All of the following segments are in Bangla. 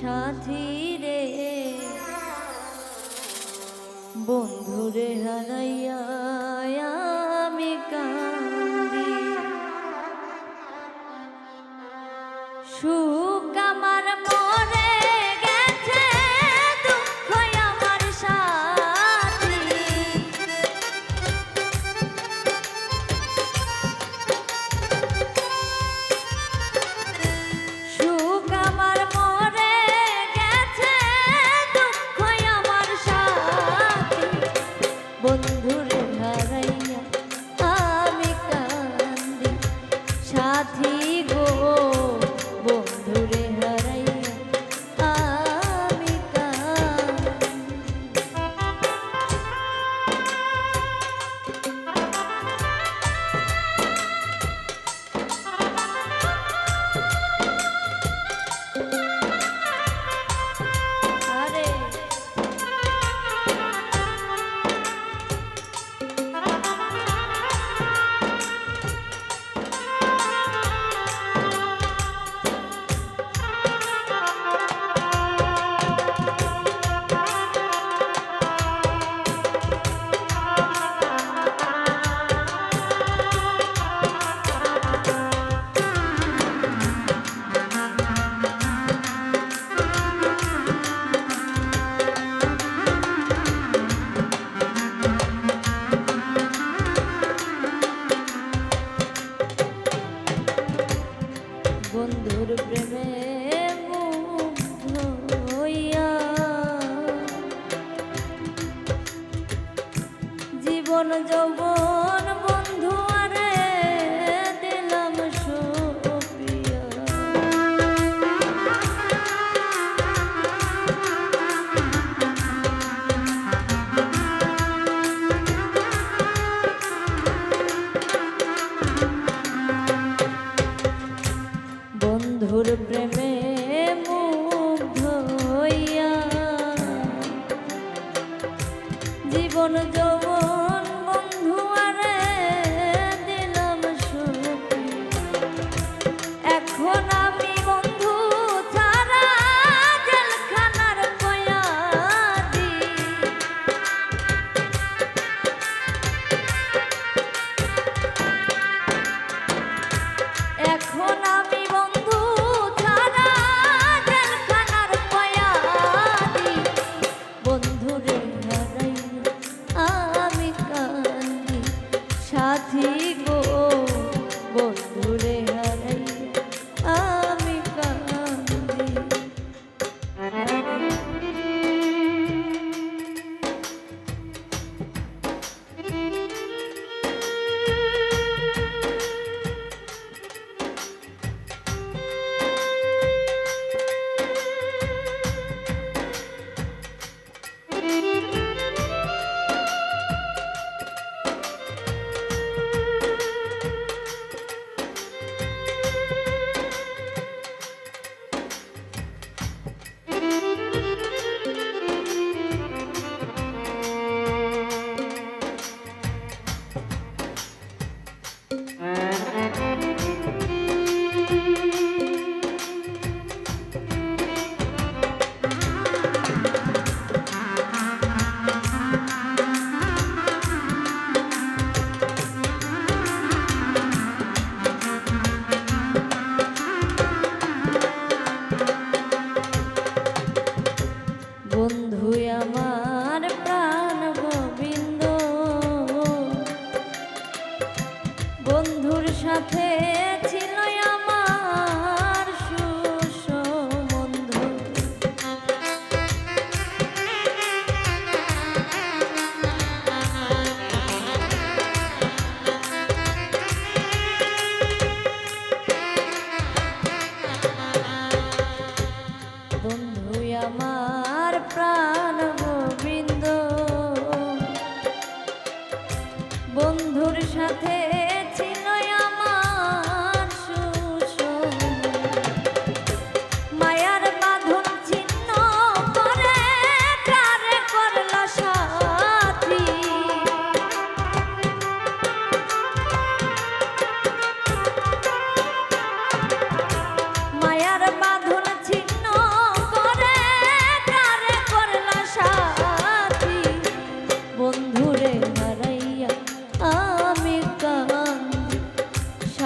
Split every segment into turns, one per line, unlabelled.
সাথী রে। বন্ধুরে হারাইয়া জীবন যৌবন বন্ধু আরে দিলাম সুপ্রিয়া। বন্ধুর প্রেমে মুগ্ধ হইয়া জীবন যৌবন 운 বন্ধুর সাথে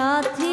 সাথী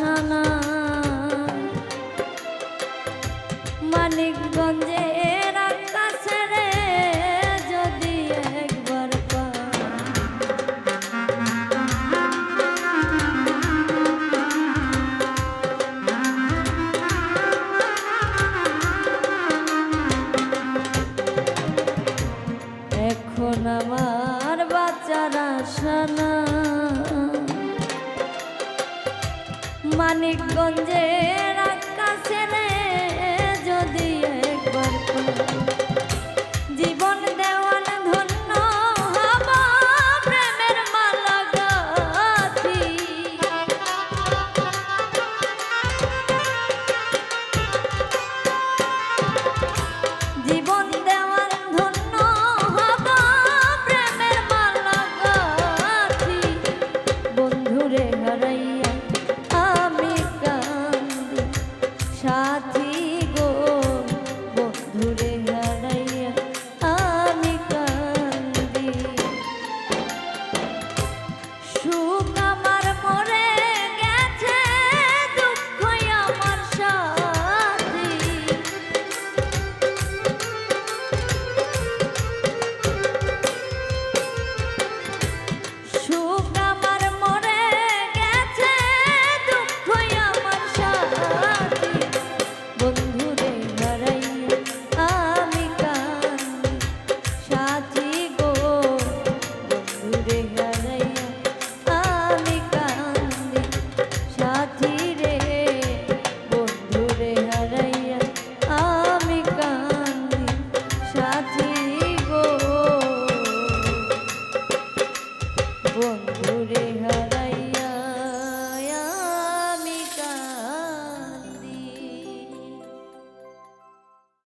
আশা না মানিকগঞ্জে এখন আমার বাচ্চারা সানা মানিকগঞ্জের